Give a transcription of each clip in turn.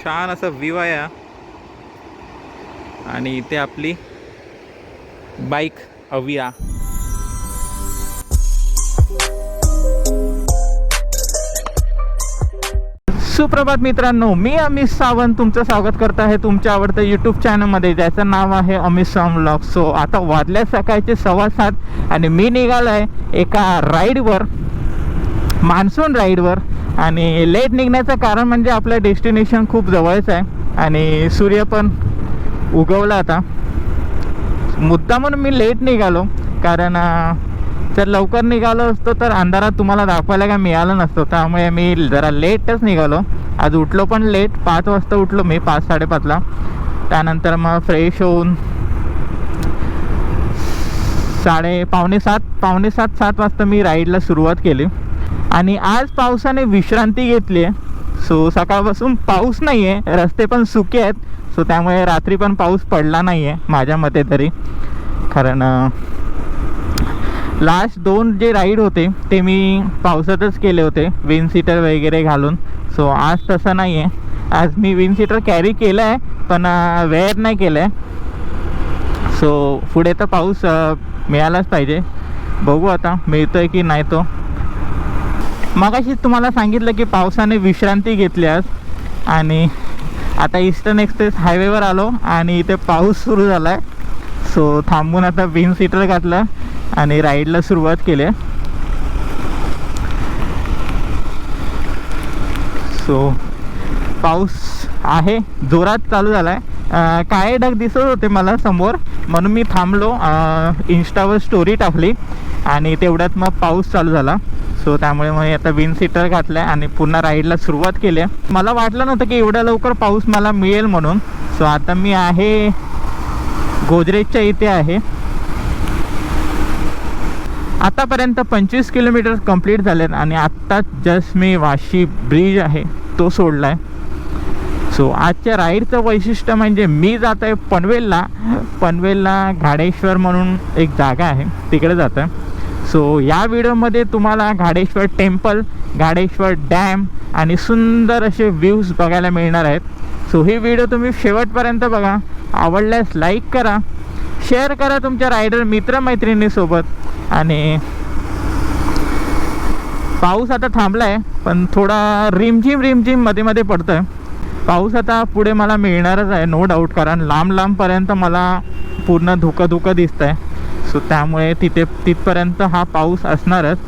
छान असा व्ह्यू आहे आणि इथे आपली बाईक अविया सुप्रभात मित्रांनो मी अमित सावंत तुमचं स्वागत करत आहे तुमच्या आवडत्या यूट्यूब चॅनलमध्ये ज्याचं नाव आहे अमित सावंत ब्लॉग सो आता वाजल्या सकाळचे सव्वा सात आणि मी निघालो आहे एका राईडवर मान्सून राईडवर. आणि लेट निघण्याचं कारण म्हणजे आपलं डेस्टिनेशन खूप जवळच आहे. आणि सूर्य पण उगवला आता. मुद्दा म्हणून मी लेट निघालो. कारण जर लवकर निघालो असतो तर अंधारात तुम्हाला दाखवायला काय मिळालं नसतं. त्यामुळे मी जरा लेटच निघालो. आज उठलो पण लेट. पाच वाजता उठलो मी पाच साडेपाचला. त्यानंतर मग फ्रेश होऊन साडे पावणे सात पावणे सात सात वाजता मी राईडला सुरुवात केली. आणि आज पावसाने विश्रांती घेतली आहे. सो सकाळपासून पाऊस नाही आहे रस्ते पण सुके आहेत. सो त्यामुळे रात्री पण पाऊस पडला नाही आहे माझ्या मते तरी. कारण लास्ट दोन जे राईड होते ते मी पावसातच केले होते विन सीटर वगैरे घालून. सो आज तसं नाही आहे आज मी विन सीटर कॅरी केलं आहे पण वेअर नाही केलं आहे सो पुढे तर पाऊस मिळालाच पाहिजे. बघू आता मिळतोय की नाही तो. मगाशी तुम्हाला सांगितलं की पावसाने विश्रांती घेतली आणि आता ईस्टर्न एक्सप्रेस हायवेवर आलो आणि इथे पाऊस सुरू झाला आहे सो थांबून आता बिन सीटर घातलं आणि राईडला सुरुवात केली. सो पाऊस आहे जोरात चालू झाला आहे काळे ढग दिसत होते मला समोर म्हणून मी थांबलो इन्स्टावर स्टोरी टाकली आणि तेवढ्यात मग पाऊस चालू झाला. सो त्यामुळे मग आता विन सीटर घातलं आहे आणि पुन्हा राईडला सुरुवात केली आहे. मला वाटलं नव्हतं की एवढ्या लवकर पाऊस मला मिळेल म्हणून. सो आता मी आहे गोदरेजच्या इथे आहे. आतापर्यंत पंचवीस किलोमीटर कंप्लीट झालेत आणि आत्ताच जस्ट मी वाशी ब्रिज आहे तो सोडला आहे सो आजच्या राईडचं वैशिष्ट्य म्हणजे मी जात आहे पनवेलला. पनवेलला घाडेश्वर म्हणून एक जागा आहे. तिकडे जात आहे सो या व्हिडिओमध्ये तुम्हाला घाडेश्वर टेम्पल घाडेश्वर डॅम आणि सुंदर असे व्ह्यूज बघायला मिळणार आहेत. सो ही व्हिडिओ तुम्ही शेवटपर्यंत बघा. आवडल्यास लाईक करा. शेअर करा तुमच्या रायडर मित्रमैत्रिणीसोबत. आणि पाऊस आता थांबला आहे पण थोडा रिमझिम रिमझिममध्ये मध्ये पडतं आहे पाऊस आता पुढे मला मिळणारच आहे नो डाऊट कारण लांब लांबपर्यंत मला पूर्ण धुकं धुकं दिसतं आहे सो त्यामुळे तिथे तिथपर्यंत हा पाऊस असणारच.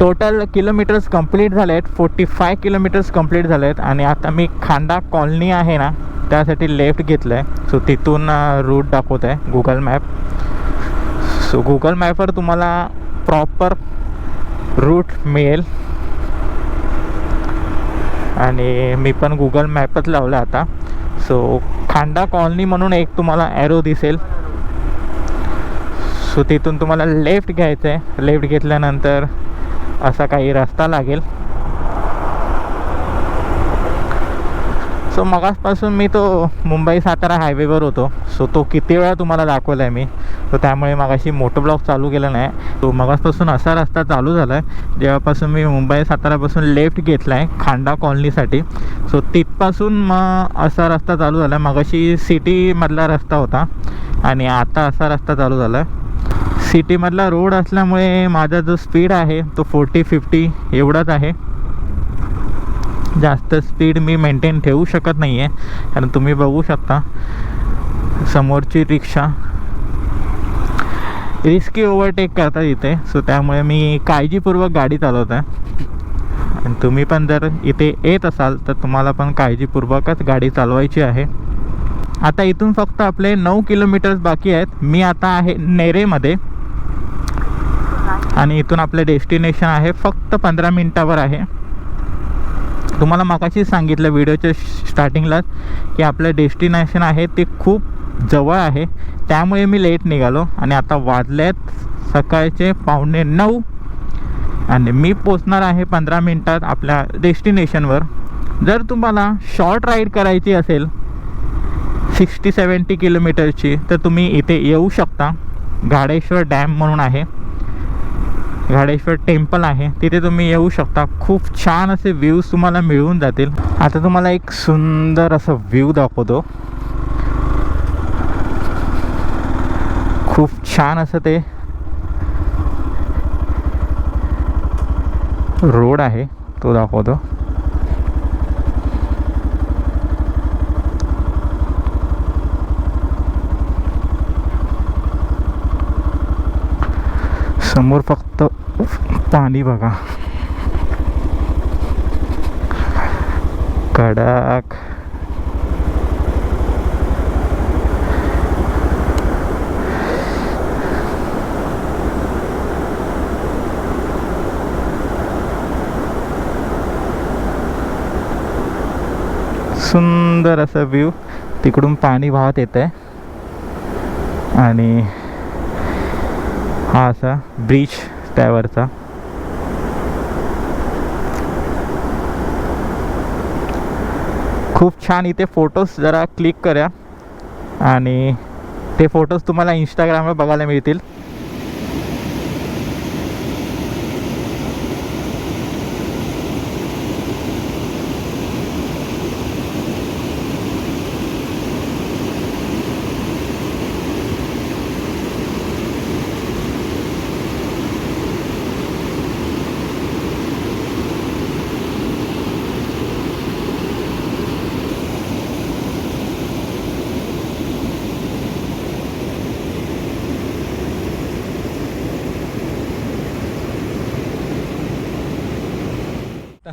टोटल किलोमीटर्स कंप्लीट झाले आहेत फोर्टी फाय किलोमीटर्स कंप्लीट झाले आहेत आणि आता मी खांडा कॉलनी आहे ना त्यासाठी लेफ्ट घेतलं आहे सो तिथून रूट दाखवत आहे गुगल मॅप सो गुगल मॅपवर तुम्हाला प्रॉपर रूट मिळेल. आणि मी पण गुगल मॅपच लावला आता. सो खांडा कॉलनी म्हणून एक तुम्हाला ॲरो दिसेल. सो तिथून तुम्हाला लेफ्ट घ्यायचं आहे लेफ्ट घेतल्यानंतर असा काही रस्ता लागेल. सो मगासपासून मी तो मुंबई सातारा हायवेवर होतो. सो तो किती वेळा तुम्हाला दाखवला आहे मी. सो त्यामुळे मगाशी मोठं ब्लॉक चालू केला नाही. तो मगासपासून असा रस्ता चालू झाला आहे जेव्हापासून मी मुंबई सातारापासून लेफ्ट घेतला आहे खांडा कॉलनीसाठी. सो तिथपासून मग असा रस्ता चालू झाला आहे मगाशी सिटीमधला रस्ता होता. आणि आता असा रस्ता चालू झाला आहे सिटीमधला रोड असल्यामुळे माझा जो स्पीड आहे तो फोर्टी फिफ्टी एवढाच आहे. जास्त स्पीड मी मेंटेन ठेवू शकत नाही आहे कारण तुम्ही बघू शकता समोरची रिक्षा रिस्की ओव्हरटेक करतात इथे. सो त्यामुळे मी काळजीपूर्वक गाडी चालवत आहे आणि तुम्ही पण जर इथे येत असाल तर तुम्हाला पण काळजीपूर्वकच गाडी चालवायची आहे. आता इथून फक्त आपले नऊ किलोमीटर्स बाकी आहेत. मी आता आहे नेरेमध्ये. आणि इथून आपलं डेस्टिनेशन आहे फक्त पंधरा मिनटावर आहे. तुम्हाला मागाशी सांगितलं व्हिडिओच्या स्टार्टिंगलाच की आपलं डेस्टिनेशन आहे ते खूप जवळ आहे. त्यामुळे मी लेट निघालो आणि आता वाजल्यात सकाळचे पावणे नऊ. आणि मी पोचणार आहे पंधरा मिनटात आपल्या डेस्टिनेशनवर. जर तुम्हाला शॉर्ट राईड करायची असेल सिक्स्टी सेवन्टी किलोमीटरची तर तुम्ही इथे येऊ शकता. घाडेश्वर डॅम म्हणून आहे. घाडेश्वर टेम्पल आहे. तिथे तुम्ही येऊ शकता. खूप छान असे व्ह्यूज तुम्हाला मिळून जातील. आता तुम्हाला एक सुंदर असं व्ह्यू दाखवतो. खूप छान असं ते रोड आहे. तो दाखवतो. समोर फक्त पाणी बघा. कडक. सुंदर असं व्ह्यू तिकडून पाणी वाहत येत आहे आणि हा असा ब्रिज त्यावरचा. खूप छान इथे फोटोज जरा क्लिक करा. आणि ते फोटोज तुम्हाला इंस्टाग्रामवर बघायला मिळतील.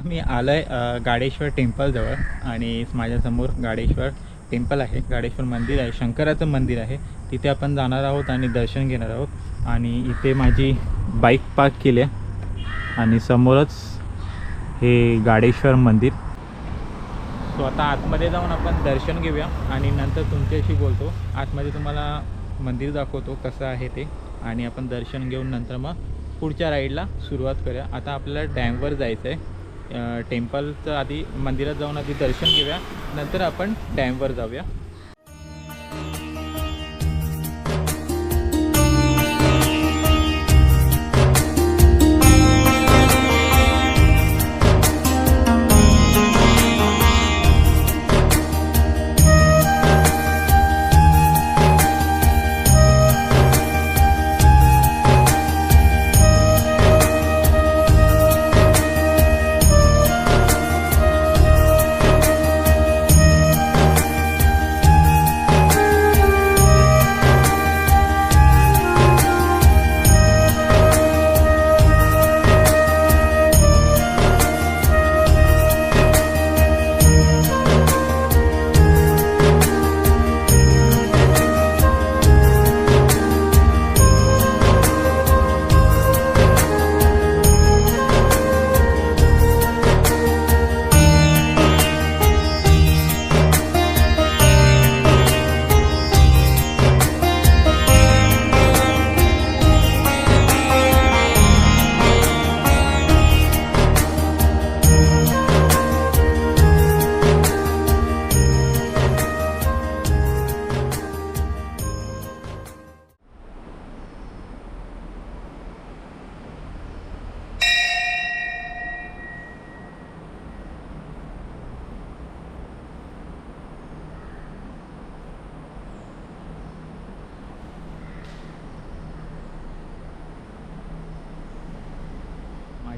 मी आलो आहे गाडेश्वर टेम्पलजवळ आणि माझ्यासमोर गाडेश्वर टेम्पल आहे. गाडेश्वर मंदिर आहे शंकराचं मंदिर आहे. तिथे आपण जाणार आहोत आणि दर्शन घेणार आहोत. आणि इथे माझी बाईक पार्क केली आहे. आणि समोरच हे गाडेश्वर मंदिर. सो आता आतमध्ये जाऊन आपण दर्शन घेऊया आणि नंतर तुमच्याशी बोलतो. आतमध्ये तुम्हाला मंदिर दाखवतो कसं आहे ते. आणि आपण दर्शन घेऊन नंतर मग पुढच्या राईडला सुरुवात करूया. आता आपल्याला डॅमवर जायचं आहे टेम्पलचं आधी मंदिरात जाऊन आधी दर्शन घेऊया. नंतर आपण डॅमवर जाऊया.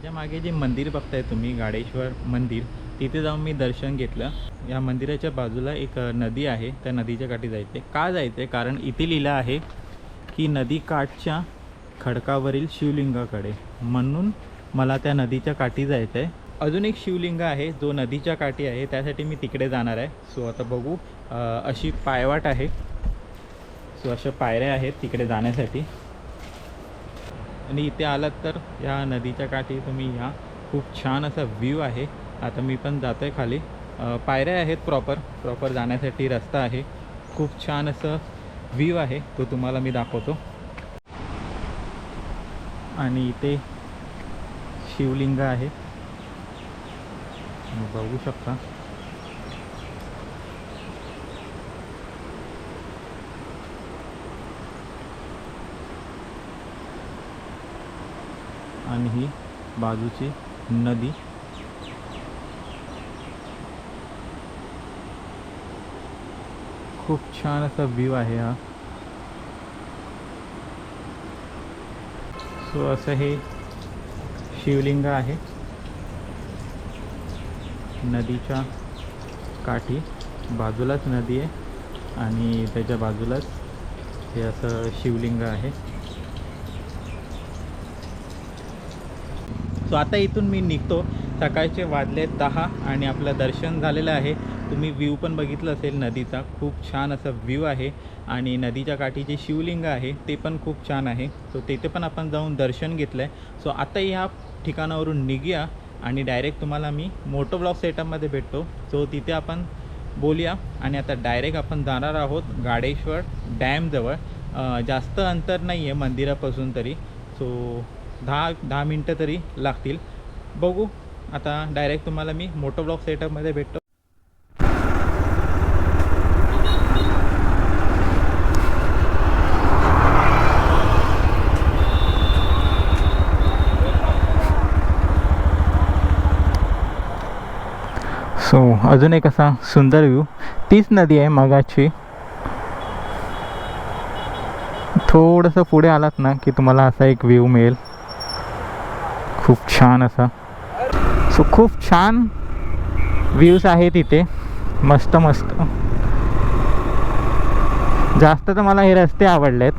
माझ्या मागे जे मंदिर बघताय तुम्ही गाडेश्वर मंदिर तिथे जाऊन मी दर्शन घेतलं. या मंदिराच्या बाजूला एक नदी आहे. त्या नदीच्या काठी जायचे का जायचे कारण इथे लिहिलं आहे की नदी काठच्या खडकावरील शिवलिंगाकडे. म्हणून मला त्या नदीच्या काठी जायचं आहे अजून एक शिवलिंग आहे. जो नदीच्या काठी आहे त्यासाठी मी तिकडे जाणार आहे. सो आता बघू. अशी पायवाट आहे. सो अशा पायऱ्या आहेत तिकडे जाण्यासाठी. आणि इथे आलात तर या नदीच्या काठी तुम्ही या. खूप छान असा व्ह्यू आहे. आता मी पण जातो आहे खाली पायऱ्या आहेत प्रॉपर प्रॉपर जाण्यासाठी रस्ता आहे. खूप छान असं व्ह्यू आहे. तो तुम्हाला मी दाखवतो. आणि इथे शिवलिंग आहे. बघू शकता. आणि ही बाजूची नदी. खूप छान असा व्ह्यू आहे हा. सो असं हे शिवलिंग आहे. नदीच्या काठी. बाजूलाच नदी आहे आणि त्याच्या बाजूलाच हे असं शिवलिंग आहे. सो आता इथून मी निघतो. सकाळचे वाजले दहा आणि आपलं दर्शन झालेलं आहे. तुम्ही व्ह्यू पण बघितलं असेल नदीचा. खूप छान असा व्ह्यू आहे आणि नदीच्या काठी जे शिवलिंग आहे ते पण खूप छान आहे. सो तिथे पण आपण जाऊन दर्शन घेतलं आहे सो आता ह्या ठिकाणावरून निघूया आणि डायरेक्ट तुम्हाला मी मोटो ब्लॉक सेटअपमध्ये भेटतो. सो तिथे आपण बोलूया आणि आता डायरेक्ट आपण जाणार आहोत गाडेश्वर डॅमजवळ जास्त अंतर नाही आहे मंदिरापासून तरी. सो दहा दहा मिनटं तरी लागतील. बघू आता डायरेक्ट तुम्हाला मी मोटो ब्लॉक सेटअपमध्ये भेटतो. सो अजून एक असा सुंदर व्ह्यू तीच नदी आहे मगाची. थोडंसं पुढे आलात ना की तुम्हाला असा एक व्ह्यू मिळेल. खूप छान असा. सो खूप छान व्ह्यूज आहेत इथे. मस्त मस्त. जास्त तर मला हे रस्ते आवडलेत.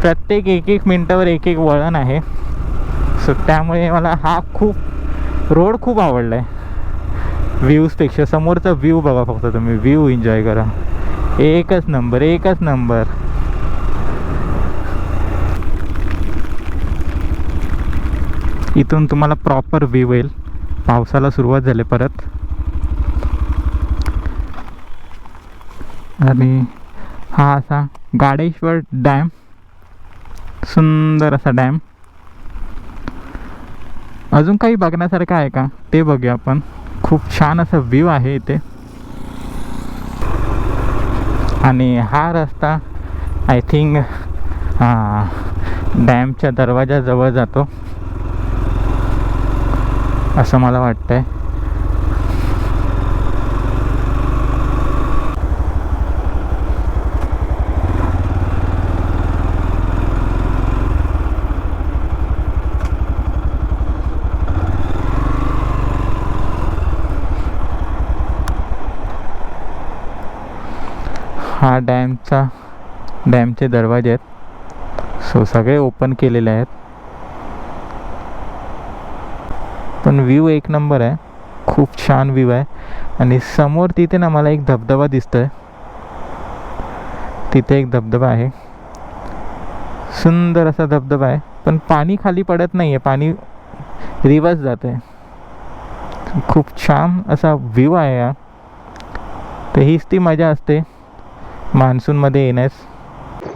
प्रत्येक एक एक मिनटावर एक एक वळण आहे. सो त्यामुळे मला हा खूप रोड खूप आवडला आहे व्ह्यूजपेक्षा समोरचा व्ह्यू बघा फक्त तुम्ही. व्ह्यू एन्जॉय करा. एकच नंबर एकच नंबर इथून तुम्हाला प्रॉपर व्ह्यू येईल. पावसाला सुरुवात झाली परत. आणि हा असा गाडेश्वर डॅम. सुंदर असा डॅम. अजून काही बघण्यासारखं आहे का? ते बघूया आपण. खूप छान असा व्ह्यू आहे इथे. आणि हा रस्ता आय थिंक डॅमच्या दरवाजाजवळ जातो. असं मला वाटतंय. हा डॅमचा डॅमचे दरवाजे आहेत. सो सगळे ओपन केलेले आहेत. पण व्ह्यू एक नंबर आहे. खूप छान व्ह्यू आहे. आणि समोर तिथे ना मला एक धबधबा दिसतोय. तिथे एक धबधबा आहे. सुंदर असा धबधबा आहे. पण पाणी खाली पडत नाही आहे पाणी रिवर्स जात आहे खूप छान असा व्ह्यू आहे हा. तर हीच ती मजा असते. मान्सूनमध्ये येण्यास.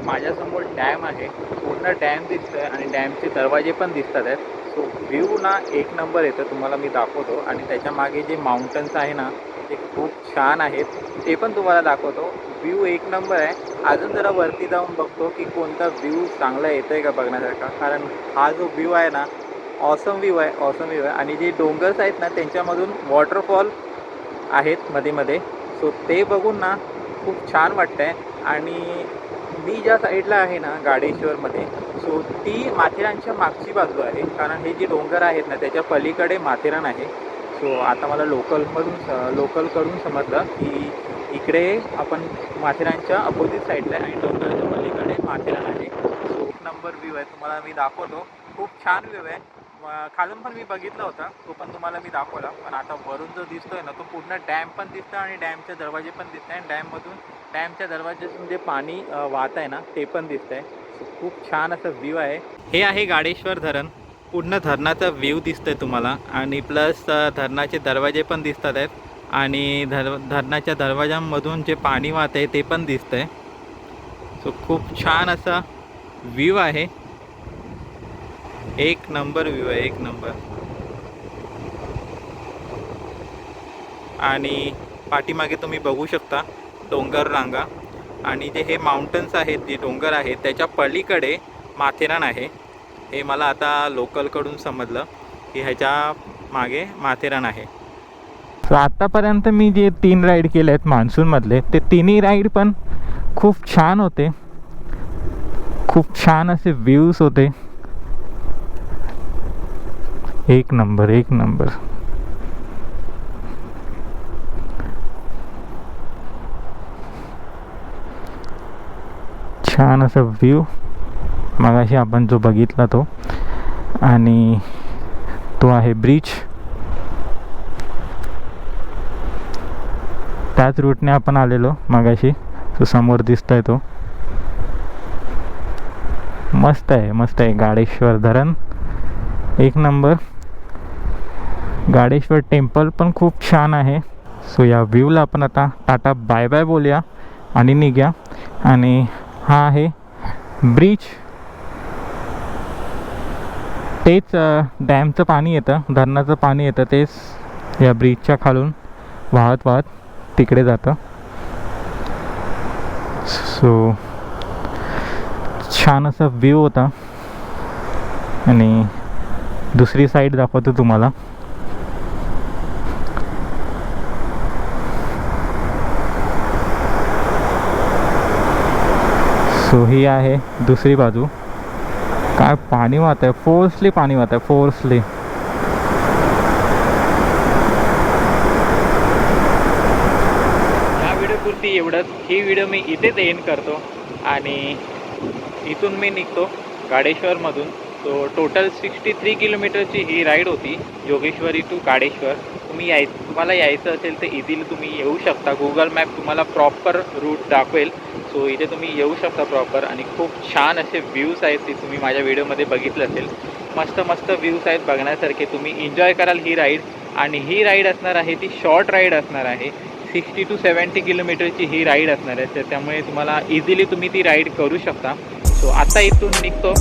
माझ्यासमोर डॅम आहे. पूर्ण डॅम दिसतोय आणि डॅमचे दरवाजे पण दिसतात आहेत. तो व्ह्यू ना एक नंबर येतं तुम्हाला मी दाखवतो. आणि त्याच्यामागे जे माउंटन्स आहे ना ते खूप छान आहेत. ते पण तुम्हाला दाखवतो. व्ह्यू एक नंबर आहे. अजून जरा वरती जाऊन बघतो की कोणता व्ह्यू चांगला येतो आहे का बघण्यासारखा. कारण हा जो व्ह्यू आहे ना ऑसम व्ह्यू आहे ऑसम व्ह्यू आहे. आणि जे डोंगर्स आहेत ना त्यांच्यामधून वॉटरफॉल आहेत मध्ये मध्ये. सो ते बघून ना खूप छान वाटतं आहे आणि मी ज्या साईडला आहे ना गाडेश्वरमध्ये सो ती माथेरानच्या मागची बाजू आहे. कारण हे जे डोंगर आहेत ना त्याच्या पलीकडे माथेरान आहे. सो आता मला लोकलमधून लोकलकडून समजलं की इकडे आपण माथेरानच्या अपोजिट साईडला आहे आणि डोंगराच्या पलीकडे माथेरान आहे. सो एक नंबर व्ह्यू आहे तुम्हाला मी दाखवतो. खूप छान व्ह्यू आहे. खालून पण मी बघितला होता तो पण तुम्हाला मी दाखवला. पण आता वरून जो दिसतोय ना तो पूर्ण डॅम पण दिसतो आणि डॅमचे दरवाजे पण दिसत आहे आणि डॅममधून डॅमच्या दरवाज्यातून जे पाणी वाहत आहे ना ते पण दिसत आहे सो खूप छान असं व्ह्यू आहे. हे आहे गाडेश्वर धरण. पूर्ण धरणाचा व्ह्यू दिसतोय तुम्हाला. आणि प्लस धरणाचे दरवाजे पण दिसतात आहेत. आणि धर धरणाच्या दरवाजांमधून जे पाणी वाहत आहे ते पण दिसतंय. सो खूप छान असा व्ह्यू आहे. एक नंबर व्ह्यू आहे एक नंबर. आणि पाठीमागे तुम्ही बघू शकता डोंगर रांगा. आणि जे हे माउंटन्स आहेत जे डोंगर आहेत त्याच्या पलीकडे माथेरान आहे. हे मला आता लोकलकडून समजलं की ह्याच्या मागे माथेरान आहे. सो आत्तापर्यंत मी जे तीन राईड केले आहेत मान्सूनमधले ते तिन्ही राईड पण खूप छान होते. खूप छान असे व्ह्यूज होते. एक नंबर एक नंबर. छान असा व्ह्यू मगाशी आपण जो बघितला तो. आणि तो आहे ब्रिज त्याच रूटने आपण आलेलो मगाशी. तो समोर दिसतोय तो. मस्त आहे मस्त आहे. गाडेश्वर धरण. एक नंबर. गाडेश्वर टेम्पल पण खूप छान आहे. सो या व्ह्यूला आपण आता टाटा बाय बाय बोलूया आणि निघ्या. आणि हा आहे ब्रिज. तेच डॅमचं पाणी येतं धरणाचं पाणी येतं तेच या ब्रिजच्या खालून वाहत वाहत तिकडे जातं. सो छान असा व्ह्यू होता. आणि दुसरी साईड दाखवतो तुम्हाला. सो ही आहे दुसरी बाजू. काय पाणी वाहत आहे? फोर्सली पाणी वाहत आहे फोर्सली या व्हिडिओपुरती एवढंच. ही व्हिडिओ मी इथेच एंड करतो आणि इथून मी निघतो गाडेश्वरमधून तो टोटल सिक्स्टी थ्री किलोमीटरची ही राईड होती योगेश्वरी टू काडेश्वर. तुम्ही याय तुम्हाला यायचं असेल तर इझिली तुम्ही येऊ शकता. गुगल मॅप तुम्हाला प्रॉपर रूट दाखवेल. सो इथे तुम्ही येऊ शकता प्रॉपर आणि खूप छान असे व्ह्यूज आहेत ते तुम्ही माझ्या व्हिडिओमध्ये बघितलं असेल. मस्त मस्त व्ह्यूज आहेत बघण्यासारखे. तुम्ही एन्जॉय कराल ही राईड आणि ही राईड असणार आहे ती शॉर्ट राईड असणार आहे. सिक्स्टी टू सेवन्टी किलोमीटरची ही राईड असणार आहे. तर त्यामुळे तुम्हाला इझिली तुम्ही ती राईड करू शकता. सो आता इथून निघतो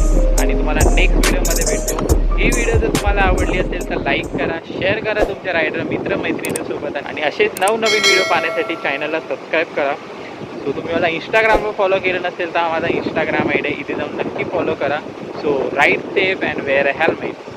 आणि तुम्हाला नेक्स्ट व्हिडिओमध्ये भेटतो ही व्हिडिओ जर तुम्हाला आवडली असेल तर लाईक करा शेअर करा तुमच्या रायडर मित्रमैत्रिणीसोबत आणि असेच नवनवीन व्हिडिओ पाहण्यासाठी चॅनलला सबस्क्राईब करा. सो तुम्ही मला इंस्टाग्रामवर फॉलो केलं नसेल तर माझा इंस्टाग्राम आय डी इथे जाऊन नक्की फॉलो करा. So ride safe and wear a helmet